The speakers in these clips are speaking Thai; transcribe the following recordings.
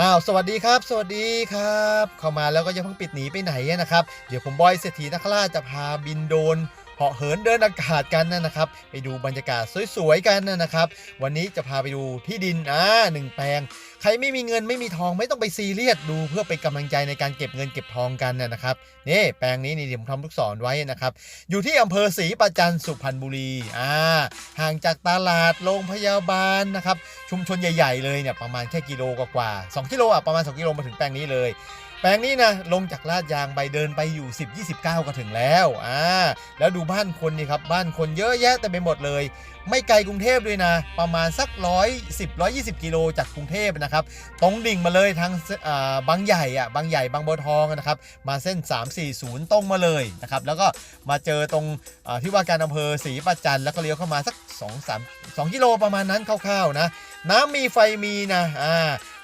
อ้าวสวัสดีครับ สวัสดีครับ เข้ามาแล้วก็ยังเพิ่งปิดหนีไปไหนนะครับ เดี๋ยวผมบอยเศรษฐีนักล่าจะพาบินโดนเหาะเหินเดินอากาศกันนะครับ ไปดูบรรยากาศสวยๆกันนะครับ วันนี้จะพาไปดูที่ดินอ่าหนึ่งแปลง ใครไม่มีเงินไม่มีทองไม่ต้องไปซีเรียสดูเพื่อเป็นกำลังใจในการเก็บเงินเก็บทองกันนะครับนี่แปลงนี้นี่เดี๋ยวผมทำลูกศรไว้นะครับอยู่ที่อำเภอศรีประจันสุพรรณบุรีอ่าห่างจากตลาดโรงพยาบาลนะครับชุมชนใหญ่ ๆ เลยเนี่ยประมาณแค่กิโลกว่าๆ2กิโลอะประมาณ 2 กิโลมาถึงแปลงนี้เลย แปลงนี้นะลงจากลาดยางไปเดินไปอยู่ 10 29 ก็ถึงแล้วอ่าแล้วดูบ้านคนนี่ครับบ้านคนเยอะแยะแต่ไปหมดเลย ไม่ไกลกรุงเทพด้วยนะ ประมาณสักร้อยสิบร้อยยี่สิบกิโลจากกรุงเทพนะครับตรงดิ่งมาเลยทางอ่าบางใหญ่อะบางใหญ่บางบัวทองนะครับมาเส้น 340 ตรงมาเลยนะครับแล้วก็มาเจอตรงอ่าที่ว่าการอำเภอศรีประจันแล้วก็เลี้ยวเข้ามาสัก 2 3 2กิโลประมาณนั้นคร่าวๆนะน้ำมีไฟมีนะอ่า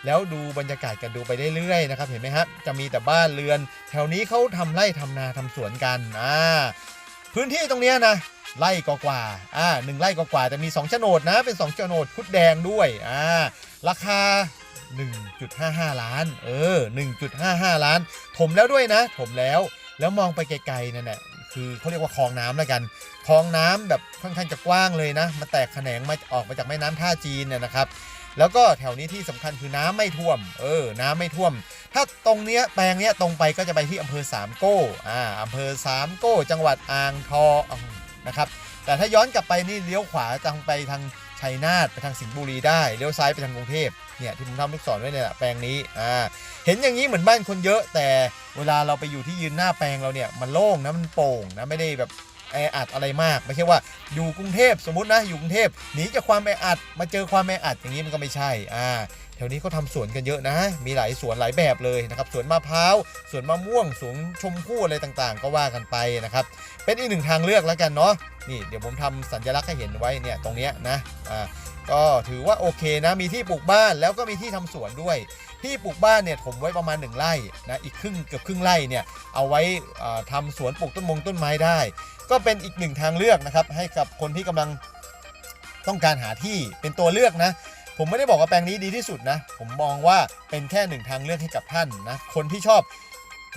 แล้วดูบรรยากาศกันดูไปเรื่อยๆนะครับเห็นไหมครับจะมีแต่บ้านเรือน แถวนี้เขาทำไร่ทำนาทำสวนกันอ่าพื้นที่ตรงนี้นะไร่กว่าอ่าหนึ่งไร่กว่าแต่มี2โฉนดนะเป็น2โฉนดคุดแดงด้วยอ่าราคา 1.55 ล้าน เออ 1.55 ล้าน ถมแล้วด้วยนะ ถมแล้วแล้วมองไปไกลๆนั่นแหละคือเขาเรียกว่าคลองน้ำแล้วกันคลองน้ำแบบค่อนข้างจะกว้างเลยนะมาแตกแขนงมาออกมาจากแม่น้ำท่าจีนเนี่ยนะครับ แล้วก็แถวนี้ที่สำคัญคือน้ำไม่ท่วม เออ น้ำไม่ท่วม ถ้าตรงเนี้ยแปลงเนี้ยตรงไปก็จะไปที่อำเภอสามโก้ อ่าอำเภอสามโก้ จังหวัดอ่างทองนะครับ แต่ถ้าย้อนกลับไปนี่เลี้ยวขวาทางไปทางชัยนาทไปทางสิงห์บุรีได้ เลี้ยวซ้ายไปทางกรุงเทพเนี่ยที่ผมทำลูกศรไว้เนี่ยแหละแปลงนี้ อ่า เห็นอย่างนี้เหมือนบ้านคนเยอะ แต่เวลาเราไปอยู่ที่ยืนหน้าแปลงเราเนี่ยมันโล่งนะมันโปร่งนะไม่ได้แบบ แออัดอะไรมาก ไม่ใช่ว่าอยู่กรุงเทพสมมตินะอยู่กรุงเทพหนีจากความแออัดมาเจอความแออัดอย่างนี้มันก็ไม่ใช่อ่า แถวนี้เขาทำสวนกันเยอะนะ มีหลายสวนหลายแบบเลยนะครับ สวนมะพร้าว สวนมะม่วง สวนชมพู่อะไรต่างๆ ก็ว่ากันไปนะครับ เป็นอีกหนึ่งทางเลือกแล้วกันเนาะ นี่เดี๋ยวผมทำสัญลักษณ์ให้เห็นไว้เนี่ยตรงเนี้ยนะ อ่า ก็ถือว่าโอเคนะ มีที่ปลูกบ้านแล้วก็มีที่ทำสวนด้วย ที่ปลูกบ้านเนี่ยผมไว้ประมาณ 1ไร่นะ อีกครึ่งเกือบครึ่งไร่เนี่ยเอาไว้อ่าทำสวนปลูกต้นมงต้นไม้ได้ ก็เป็นอีกหนึ่งทางเลือกนะครับให้กับคนที่กำลังต้องการหาที่เป็นตัวเลือกนะ ผมไม่ได้บอกว่าแปลงนี้ดีที่สุดนะ ผมมองว่าเป็นแค่หนึ่งทางเลือกให้กับท่านนะ คนที่ชอบ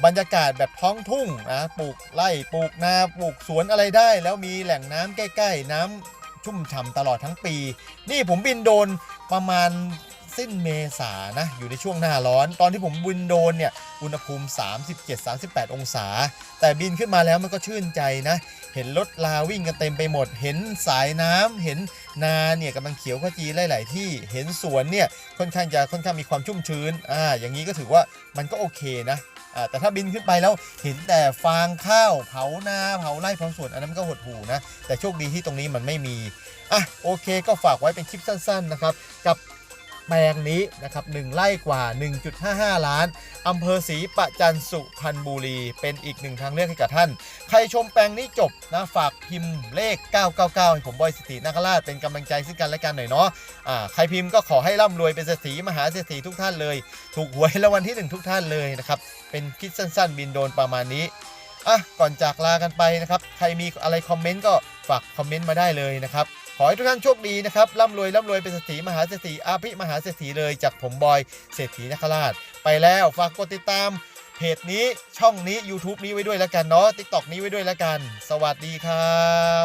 บรรยากาศแบบท้องทุ่งนะ ปลูกไร่ ปลูกนา ปลูกสวนอะไรได้ แล้วมีแหล่งน้ำใกล้ ๆ น้ำ ชุ่มฉ่ำตลอดทั้งปี นี่ผมบินโดนประมาณสิ้นเมษานะ อยู่ในช่วงหน้าร้อน ตอนที่ผมบินโดนเนี่ย อุณหภูมิ 37-38 องศา แต่บินขึ้นมาแล้วมันก็ชื่นใจนะ เห็นรถลาวิ่งกันเต็มไปหมด เห็นสายน้ำเห็นนาเนี่ยกำลังเขียวขจีหลาย ๆ ที่ เห็นสวนเนี่ยค่อนข้างจะค่อนข้างมีความชุ่มชื้น อ่า อย่างนี้ก็ถือว่ามันก็โอเคนะ แต่ถ้าบินขึ้นไปแล้วเห็นแต่ฟางข้าวเผานาเผาไร่เผาสวนอันนั้นมันก็หดหูนะ แต่โชคดีที่ตรงนี้มันไม่มีอะโอเค ก็ฝากไว้เป็นคลิปสั้น ๆนะครับ กับ แปลงนี้นะครับ1ไร่กว่า 1.55 ล้านอำเภอศรีประจันสุพรรณบุรี เป็นอีกหนึ่งทางเลือกให้กับท่าน ใครชมแปลงนี้จบนะฝากพิมพ์เลข 999 ให้ผมบอยสตินาคราชเป็นกำลังใจซึ่งกันและกันหน่อยเนาะอ่าใครพิมพ์ก็ขอให้ร่ำรวยเป็นเศรษฐีมหาเศรษฐีทุกท่านเลย ถูกหวยรางวัลที่หนึ่งทุกท่านเลยนะครับ เป็นคลิปสั้น ๆ บินโดนประมาณนี้อะก่อนจากลากันไปนะครับ ใครมีอะไรคอมเมนต์ก็ฝากคอมเมนต์มาได้เลยนะครับ ขอให้ทุกท่านโชคดีนะครับร่ำรวยร่ำรวยเป็นเศรษฐีมหาเศรษฐีอาภิมหาเศรษฐีเลยจากผมบอยเศรษฐีนคราช ไปแล้วฝากกดติดตามเพจนี้ช่องนี้ YouTube นี้ไว้ด้วยแล้วกันเนาะ TikTok นี้ไว้ด้วยแล้วกัน สวัสดีครับ